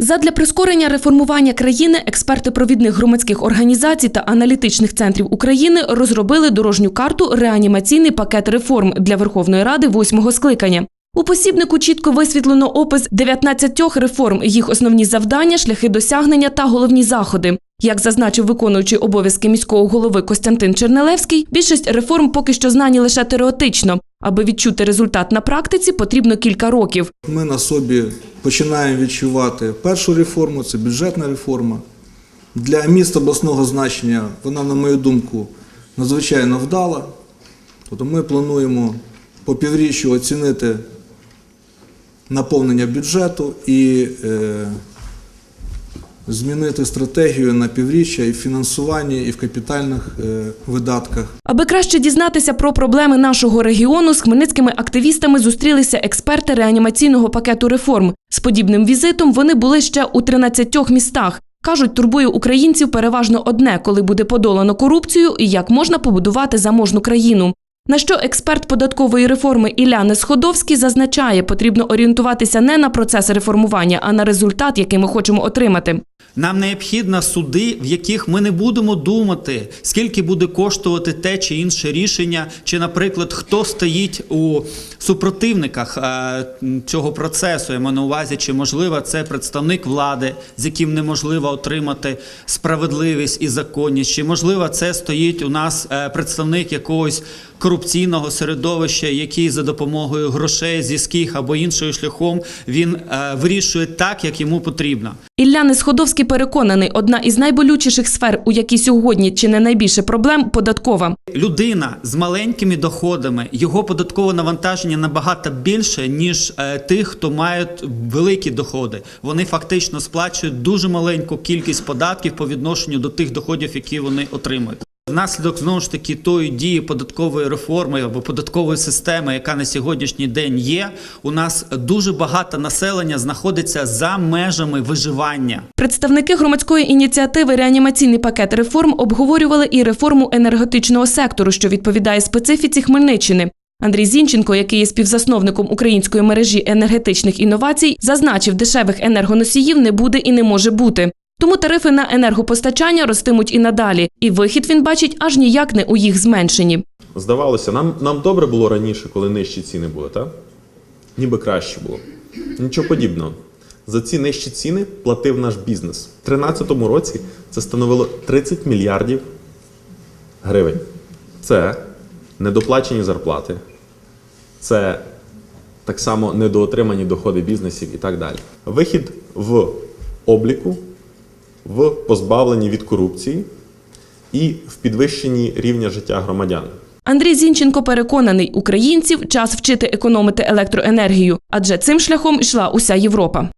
Задля прискорення реформування країни експерти провідних громадських організацій та аналітичних центрів України розробили дорожню карту реанімаційний пакет реформ для Верховної Ради восьмого скликання. У посібнику чітко висвітлено опис 19 реформ, їх основні завдання, шляхи досягнення та головні заходи. Як зазначив виконуючий обов'язки міського голови Костянтин Чернелевський, більшість реформ поки що знані лише теоретично. Аби відчути результат на практиці, потрібно кілька років. Ми на собі починаємо відчувати першу реформу, це бюджетна реформа. Для міст обласного значення вона, на мою думку, надзвичайно вдала. Тобто ми плануємо по півріччю оцінити наповнення бюджету і е, змінити стратегію на півріччя і в фінансуванні, і в капітальних е, видатках. Аби краще дізнатися про проблеми нашого регіону, з хмельницькими активістами зустрілися експерти реанімаційного пакету реформ. З подібним візитом вони були ще у 13 містах. Кажуть, турбує українців переважно одне, коли буде подолано корупцію і як можна побудувати заможну країну. На що експерт податкової реформи Ілля Несходовський зазначає, потрібно орієнтуватися не на процес реформування, а на результат, який ми хочемо отримати. Нам необхідно суди, в яких ми не будемо думати, скільки буде коштувати те чи інше рішення, чи, наприклад, хто стоїть у супротивниках е, цього процесу. Я маю на увазі, чи можливо це представник влади, з яким неможливо отримати справедливість і законність, чи можливо це стоїть у нас е, представник якогось корупційного середовища, який за допомогою грошей, зв'язків або іншим шляхом він е, вирішує так, як йому потрібно. Ілля Несходовський переконаний, одна із найболючіших сфер, у якій сьогодні чи не найбільше проблем податкова. Людина з маленькими доходами, його податкове навантаження набагато більше, ніж е, тих, хто має великі доходи. Вони фактично сплачують дуже маленьку кількість податків по відношенню до тих доходів, які вони отримують. Внаслідок знову ж таки тої дії податкової реформи або податкової системи, яка на сьогоднішній день є, у нас дуже багато населення знаходиться за межами виживання. Представники громадської ініціативи Реанімаційний пакет реформ обговорювали і реформу енергетичного сектору, що відповідає специфіці Хмельниччини. Андрій Зінченко, який є співзасновником української мережі енергетичних інновацій, зазначив, дешевих енергоносіїв не буде і не може бути. Тому тарифи на енергопостачання ростимуть і надалі, і вихід він бачить аж ніяк не у їх зменшенні. Здавалося, нам, нам добре було раніше, коли нижчі ціни були, так? Ніби краще було. Нічого подібного. За ці нижчі ціни платив наш бізнес. У 2013 році це становило 30 мільярдів гривень. Це недоплачені зарплати, це так само недоотримані доходи бізнесів і так далі. Вихід в обліку, в позбавленні від корупції і в підвищенні рівня життя громадян. Андрій Зінченко переконаний, українців час вчити економити електроенергію, адже цим шляхом йшла уся Європа.